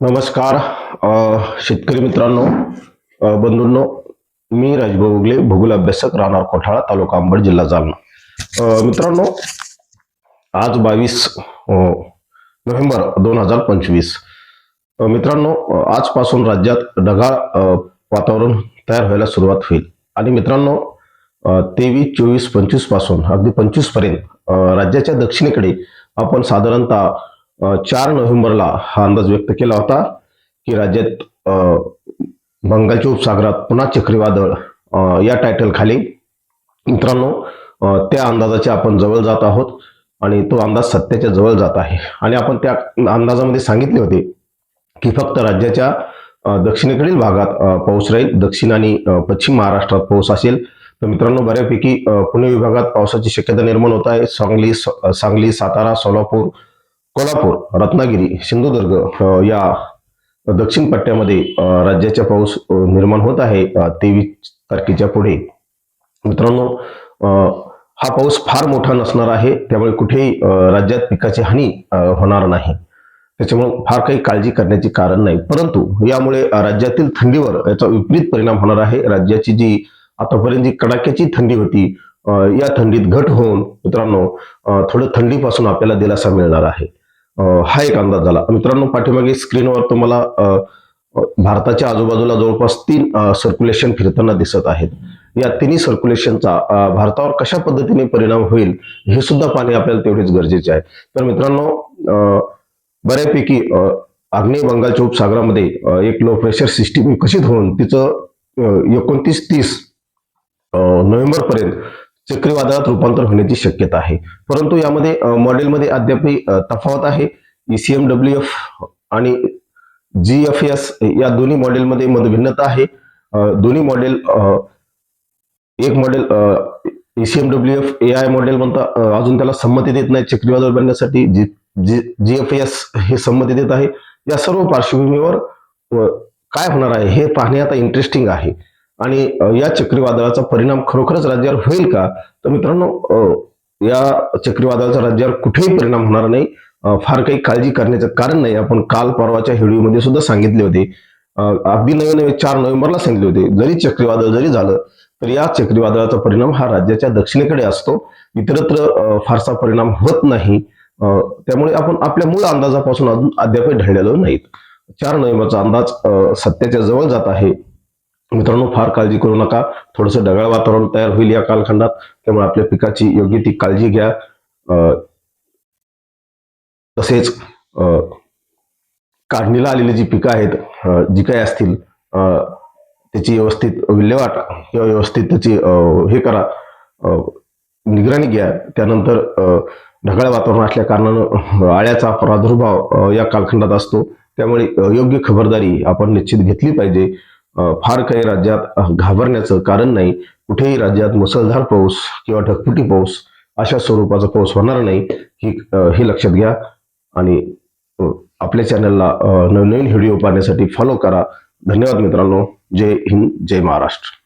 नमस्कार. शेतकरी मित्रांनो बंधूंनो मी राजभाऊ उगले भूगोल अभ्यासक राहणार कोठाळा तालुका अंबड जिल्हा जालना. मित्रांनो आज बावीस नोव्हेंबर दोन हजार पंचवीस. मित्रांनो आजपासून राज्यात ढगाळ वातावरण तयार व्हायला सुरुवात होईल. आणि मित्रांनो तेवीस चोवीस पंचवीसपासून अगदी पंचवीसपर्यंत राज्याच्या दक्षिणेकडे आपण साधारणतः चार नोव्हेंबरला हा अंदाज व्यक्त केला होता की राज्यात बंगालच्या उपसागरात पुन्हा चक्रीवादळ या टायटल खाली. मित्रांनो त्या अंदाजाच्या आपण जवळ जात आहोत आणि तो अंदाज सत्याच्या जवळ जात आहे. आणि आपण त्या अंदाजामध्ये सांगितले होते की फक्त राज्याच्या दक्षिणेकडील भागात पाऊस राहील दक्षिण आणि पश्चिम महाराष्ट्रात पाऊस असेल. तर मित्रांनो बऱ्यापैकी पुणे विभागात पावसाची शक्यता निर्माण होत आहे. सांगली सांगली सातारा सोलापूर कोल्हापूर रत्नागिरी सिंधुदुर्ग या दक्षिण पट्ट्यामध्ये राज्याचा राज्याच्या पाऊस निर्माण होत आहे तेवीस तारखेच्या पुढे. मित्रांनो हा पाऊस फार मोठा नसणार आहे त्यामुळे कुठेही राज्यात पिकाची हानी होणार नाही. त्याच्यामुळे फार काही काळजी करण्याचे कारण नाही. परंतु यामुळे राज्यातील थंडीवर याचा विपरीत परिणाम होणार आहे. राज्याची जी आतापर्यंत जी कडाक्याची थंडी होती या थंडीत घट होऊन मित्रांनो थोडं थंडीपासून आपल्याला दिलासा मिळणार आहे. हा एक अंदाज झाला. मित्रांनो पाठीमागे स्क्रीनवर तुम्हाला भारताच्या आजूबाजूला जवळपास तीन सर्क्युलेशन फिरताना दिसत आहेत. या तिन्ही सर्क्युलेशनचा भारतावर कशा पद्धतीने परिणाम होईल हे सुद्धा पाहणे आपल्याला तेवढेच गरजेचे आहे. तर मित्रांनो बऱ्यापैकी आग्नेय बंगालच्या उपसागरामध्ये एक लो प्रेशर सिस्टीम विकसित होऊन तिचं एकोणतीस तीस नोव्हेंबर पर्यंत चक्रीवादळात रूपांतर होण्याची शक्यता आहे. परंतु यामध्ये मॉडेलमध्ये अद्यापही तफावत आहे. E ईसीएम डब्ल्यू एफ आणि जी एफ एस या दोन्ही मॉडेलमध्ये मतभिन्नता आहे. दोन्ही मॉडेल एक model E E C M W F A I model म्हणता अजून त्याला संमती देत नाही चक्रीवादळ बनण्यासाठी. जी जी एफ एस हे संमती देत आहे. या सर्व पार्श्वभूमीवर काय होणार आहे हे पाहणे आता इंटरेस्टिंग आहे. आणि या चक्रीवादळाचा परिणाम खरोखरच राज्यावर होईल का? तर मित्रांनो या चक्रीवादळाचा राज्यावर कुठेही परिणाम होणार नाही. फार काही काळजी करण्याचं कारण नाही. आपण काल परवाच्या व्हिडिओमध्ये सुद्धा सांगितले होते. अगदी नवे नवे चार नोव्हेंबरला सांगितले होते. जरी चक्रीवादळ जरी झालं तर या चक्रीवादळाचा परिणाम हा राज्याच्या दक्षिणेकडे असतो. इतरत्र फारसा परिणाम होत नाही. त्यामुळे आपण आपल्या मूळ अंदाजापासून अजून अद्यापही ढळलेलो नाहीत. चार नोव्हेंबरचा अंदाज सत्याच्या जवळ जात आहे. मित्रांनो फार काळजी करू नका. थोडंसं ढगाळ वातावरण तयार होईल या कालखंडात. त्यामुळे आपल्या पिकाची योग्य ती काळजी घ्या. तसेच काढणीला आलेली जी पिकं आहेत जी काही असतील त्याची व्यवस्थित विल्हेवाट किंवा व्यवस्थित त्याची हे करा. निगराणी घ्या. त्यानंतर ढगाळ वातावरण असल्या कारणानं आळ्याचा प्रादुर्भाव या कालखंडात असतो. त्यामुळे योग्य खबरदारी आपण निश्चित घेतली पाहिजे. फार काही राज्यात घाबरण्याचं कारण नाही. कुठेही राज्यात मुसळधार पाऊस किंवा ढगफुटी पाऊस अशा स्वरूपाचा पाऊस होणार नाही ही हे लक्षात घ्या. आणि आपल्या चॅनलला नवनवीन व्हिडिओ पाहण्यासाठी फॉलो करा. धन्यवाद मित्रांनो. जय हिंद जय महाराष्ट्र.